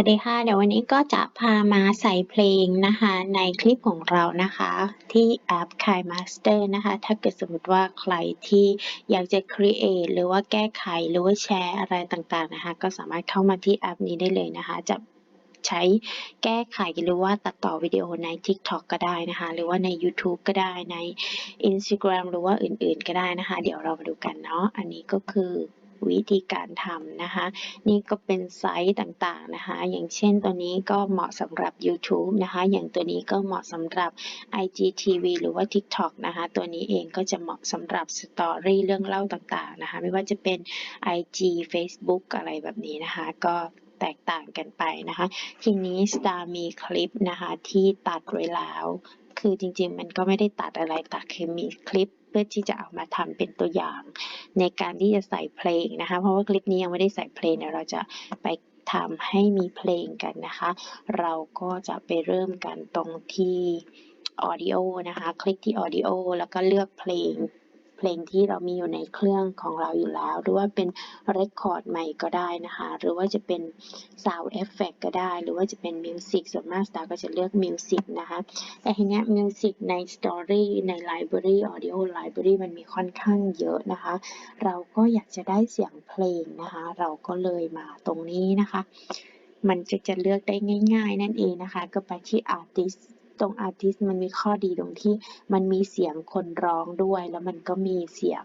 วัสดีค่ะ เดี๋ยววันนี้ก็จะพามาใส่เพลงนะคะในคลิปของเรานะคะ ที่แอป KaiMaster นะคะ ถ้าเกิดสมมติว่าใครที่อยากจะ create หรือว่าแก้ไขหรือว่าแชร์อะไรต่างๆนะคะ ก็สามารถเข้ามาที่แอปนี้ได้เลยนะคะ จะใช้แก้ไขหรือว่าตัดต่อวิดีโอใน TikTok ก็ได้นะคะ หรือว่าใน YouTube ก็ได้ใน Instagram หรือว่าอื่นๆก็ได้นะคะ เดี๋ยวเรามาดูกันเนาะอันนี้ก็คือ วิธีการทำนะคะ นี่ก็เป็นไซต์ต่างๆนะคะ อย่างเช่นตัวนี้ก็เหมาะสำหรับ YouTube นะคะ อย่างตัวนี้ก็เหมาะสำหรับ IGTV หรือว่า TikTok นะคะ ตัวนี้เองก็จะเหมาะสำหรับสตอรี่เรื่องเล่าต่างๆนะคะ ไม่ว่าจะเป็น IG Facebook อะไรแบบนี้นะคะ ก็แตกต่างกันไปนะคะ ทีนี้ Star มีคลิปนะคะที่ตัดไว้แล้ว คือจริงๆ มันก็ไม่ได้ตัดอะไรตัดคือมีคลิปเพื่อที่จะเอามาทำเป็นตัวอย่าง ในการที่จะใส่เพลงนะคะ เพราะว่าคลิปนี้ยังไม่ได้ใส่เพลงเดี๋ยวเราจะไปทำให้มีเพลงกันนะคะ เราก็จะไปเริ่มกันตรงที่ audio นะคะ คลิกที่ audio แล้วก็เลือกเพลง เพลงที่เรามีอยู่ในเครื่องของเราอยู่แล้ว หรือว่าเป็น record ใหม่ก็ได้นะคะ หรือว่าจะเป็น sound effect ก็ได้ หรือว่าจะเป็น music ส่วนมากสตาร์ก็จะเลือก music นะคะแต่ทีเนี้ย music ใน story ใน library audio library มันมีค่อนข้างเยอะนะคะ เราก็อยากจะได้เสียงเพลงนะคะ เราก็เลยมาตรงนี้นะคะ มันจะจะเลือกได้ง่าย ๆ นั่นเองนะคะ ก็ไปที่ artist ตรง artist มันมีข้อดีตรงที่มันมีเสียงคนร้องด้วย แล้วมันก็มีเสียง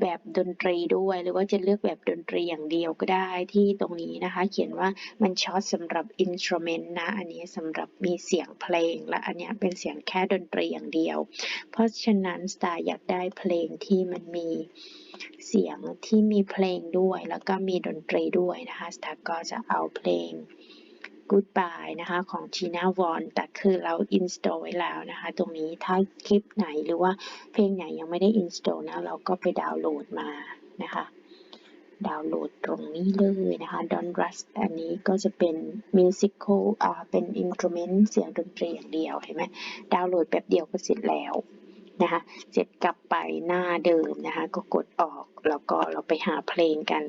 แบบดนตรีด้วย หรือว่าจะเลือกแบบดนตรีอย่างเดียวก็ได้ที่ตรงนี้นะคะ เขียนว่ามันช็อตสำหรับ instrument นะ อันนี้สำหรับมีเสียงเพลง และอันนี้เป็นเสียงแค่ดนตรีอย่างเดียว เพราะฉะนั้นสตาร์อยากได้เพลงที่มันมีเสียงที่มีเพลงด้วย แล้วก็มีดนตรีด้วยนะคะสตาร์ก็จะเอาเพลง Goodbye นะคะของ Gina Vaughn แต่คือเรา install ไว้แล้วนะคะ ตรงนี้ถ้าคลิปไหนหรือว่าเพลงไหนยังไม่ได้ install นะเราก็ไปดาวน์โหลดมานะคะ ดาวน์โหลดตรงนี้เลยนะคะ Don't Rush อันนี้ก็จะเป็น musical อ่าเป็น instrument เสียงดนตรีอย่างเดียวเห็นไหมดาวน์โหลดแบบเดียวก็เสร็จแล้วนะคะ เสร็จกลับไปหน้าเดิมนะคะ ก็กดออกแล้วก็เราไปหาเพลงกัน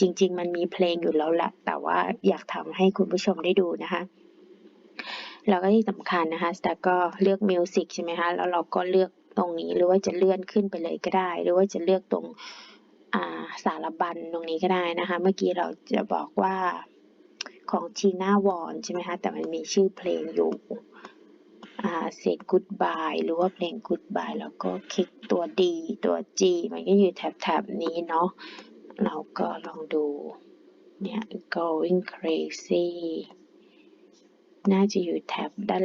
จริง ๆ มันมีเพลงอยู่แล้วแหละแต่ว่าอยากทำให้คุณผู้ชมได้ดูนะคะแล้วก็ที่สำคัญนะคะแต่ก็เลือกมิวสิกใช่ไหมคะแล้วเราก็เลือกตรงนี้หรือว่าจะเลื่อนขึ้นไปเลยก็ได้ หรือว่าจะเลือกตรงาสารบัญตรงนี้ก็ได้นะคะ เมื่อกี้เราจะบอกว่าของชีน่าวอนใช่ไหมคะ แต่มันมีชื่อเพลงอยู่อ่า say goodbye หรือว่าเพลง goodbye แล้วก็คลิกตัว D ตัว G มันก็อยู่แถบๆนี้เนาะ เราก็ลองดู เนี่ย going crazy น่าจะอยู่แถบด้าน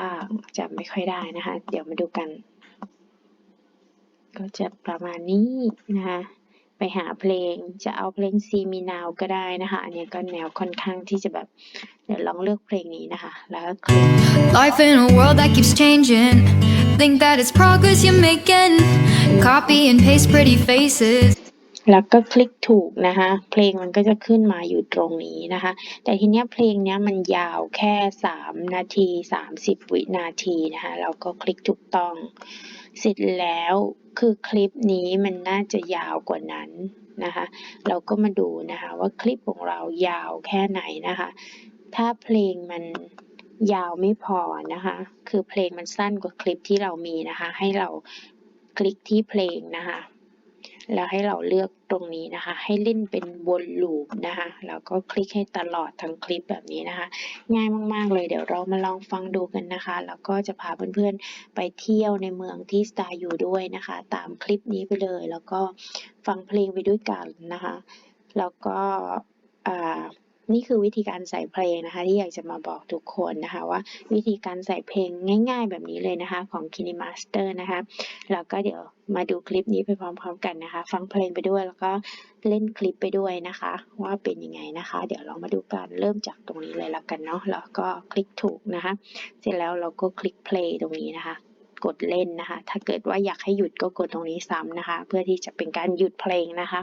ล่างๆจำไม่ค่อยได้นะคะ เดี๋ยวมาดูกัน ก็จะประมาณนี้นะคะไปหาเพลงจะเอาเพลง See Me Now ก็ได้นะคะ อันนี้ก็แนวค่อนข้างที่จะแบบ เดี๋ยวลองเลือกเพลงนี้นะคะ แล้วก็คลิก Life in a world that keeps changing. Think that it's progress you're making. Copy and paste pretty faces. แล้วก็คลิกถูกนะคะ เพลงมันก็จะขึ้นมาอยู่ตรงนี้นะคะ แต่ทีเนี้ยเพลงเนี้ยมันยาวแค่ 3 นาที 30 วินาทีนะคะ เราก็คลิกถูกต้อง เสร็จแล้วคือคลิปนี้มันน่าจะยาวกว่านั้นนะคะ เราก็มาดูนะคะว่าคลิปของเรายาวแค่ไหนนะคะ ถ้าเพลงมันยาวไม่พอนะคะ คือเพลงมันสั้นกว่าคลิปที่เรามีนะคะ ให้เราคลิกที่เพลงนะคะ แล้วให้เราเลือกตรงนี้นะคะ ให้เล่นเป็นวนลูปนะคะ แล้วก็คลิกให้ตลอดทั้งคลิปแบบนี้นะคะ ง่ายมาก ๆ เลยเดี๋ยวเรามาลองฟังดูกันนะคะ แล้วก็จะพาเพื่อนๆไปเที่ยวในเมืองที่สตาร์อยู่ด้วยนะคะ ตามคลิปนี้ไปเลย แล้วก็ฟังเพลงไปด้วยกันนะคะ แล้วก็อ่า นี่คือวิธีการใส่เพลงนะคะ ที่อยากจะมาบอกทุกคนนะคะว่าวิธีการใส่เพลงง่ายๆแบบนี้เลยนะคะของ KineMaster นะคะแล้วก็เดี๋ยวมาดูคลิปนี้ไปพร้อมๆกันนะคะ ฟังเพลงไปด้วยแล้วก็เล่นคลิปไปด้วยนะคะ ว่าเป็นยังไงนะคะ เดี๋ยวเรามาดูกันเริ่มจากตรงนี้เลยแล้วกันเนาะแล้วก็คลิกถูกนะคะ เสร็จแล้วเราก็คลิก play ตรงนี้นะคะกดเล่นนะคะ ถ้าเกิดว่าอยากให้หยุดก็กดตรงนี้ซ้ำนะคะ เพื่อที่จะเป็นการหยุดเพลงนะคะ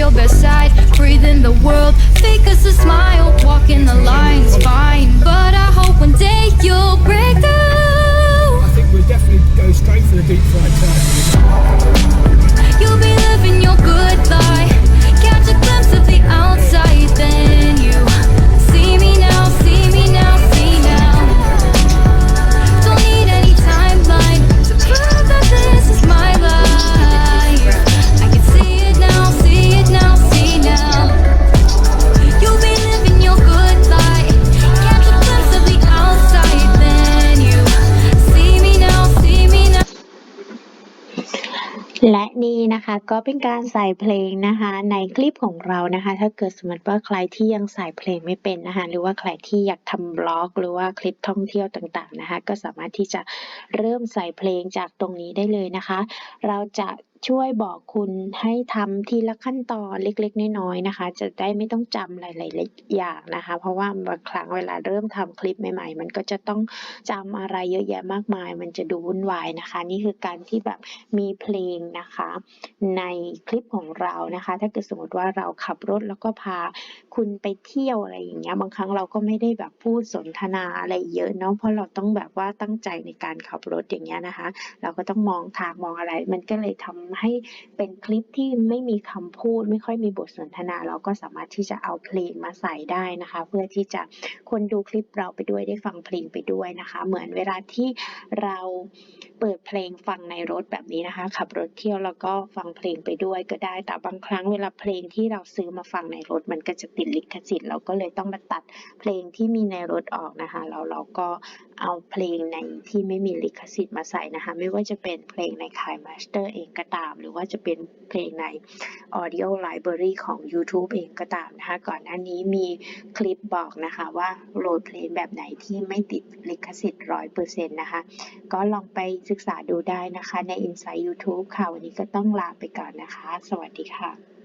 Your side. Breathe in the world, fake us a smile. Walking the lines, fine. Yeah. และนี่นะคะก็เป็นการใส่เพลงนะคะในคลิปของเรานะคะ ถ้าเกิดสมมติว่าใครที่ยังใส่เพลงไม่เป็นนะคะหรือว่าใครที่อยากทำบล็อก หรือว่าคลิปท่องเที่ยวต่างๆนะคะ ก็สามารถที่จะเริ่มใส่เพลงจากตรงนี้ได้เลยนะคะ เราจะช่วยบอกคุณให้ทำทีละขั้นตอนเล็กๆ น้อยๆนะคะ จะได้ไม่ต้องจำหลายๆอย่างนะคะ เพราะว่าบางครั้งเวลาเริ่มทำคลิปใหม่ ๆ มันก็จะต้องจำอะไรเยอะแยะมากมาย มันจะดูวุ่นวายนะคะ นี่คือการที่แบบมีเพลงนะคะ ในคลิปของเรานะคะ ถ้าเกิดสมมติว่าเราขับรถแล้วก็พาคุณไปเที่ยวอะไรอย่างเงี้ยบางครั้งเราก็ไม่ได้แบบพูดสนทนาอะไรเยอะเนาะเพราะเราต้องแบบว่าตั้งใจในการขับรถอย่างเงี้ยนะคะ เราก็ต้องมองทางมองอะไร มันก็เลยทำให้เป็นคลิปที่ไม่มีคำพูด ไม่ค่อยมีบทสนทนา เราก็สามารถที่จะเอาเพลงมาใส่ได้นะคะ เพื่อที่จะคนดูคลิปเราไปด้วยได้ฟังเพลงไปด้วยนะคะ เหมือนเวลาที่เราเปิดเพลงฟังในรถแบบนี้นะคะ ขับรถเที่ยวแล้วก็ฟังเพลงไปด้วยก็ได้ แต่บางครั้งเวลาเพลงที่เราซื้อมาฟังในรถมันก็จะติดลิขสิทธิ์เราก็เลยต้องมาตัดเพลงที่มีในรถออกนะคะแล้วเราก็ เอาเพลงในที่ไม่มีลิขสิทธิ์มาใส่นะคะ ไม่ว่าจะเป็นเพลงในคายมาสเตอร์เองก็ตาม หรือว่าจะเป็นเพลงใน Audio Library ของ YouTube เองก็ตามนะคะ ก่อนหน้านี้มีคลิปบอกนะคะว่าโหลดเพลงแบบไหนที่ไม่ติดลิขสิทธิ์ร้อยเปอร์เซ็นต์นะคะ ก็ลองไปศึกษาดูได้นะคะใน Inside YouTube ค่ะ วันนี้ก็ต้องลาไปก่อนนะคะ สวัสดีค่ะ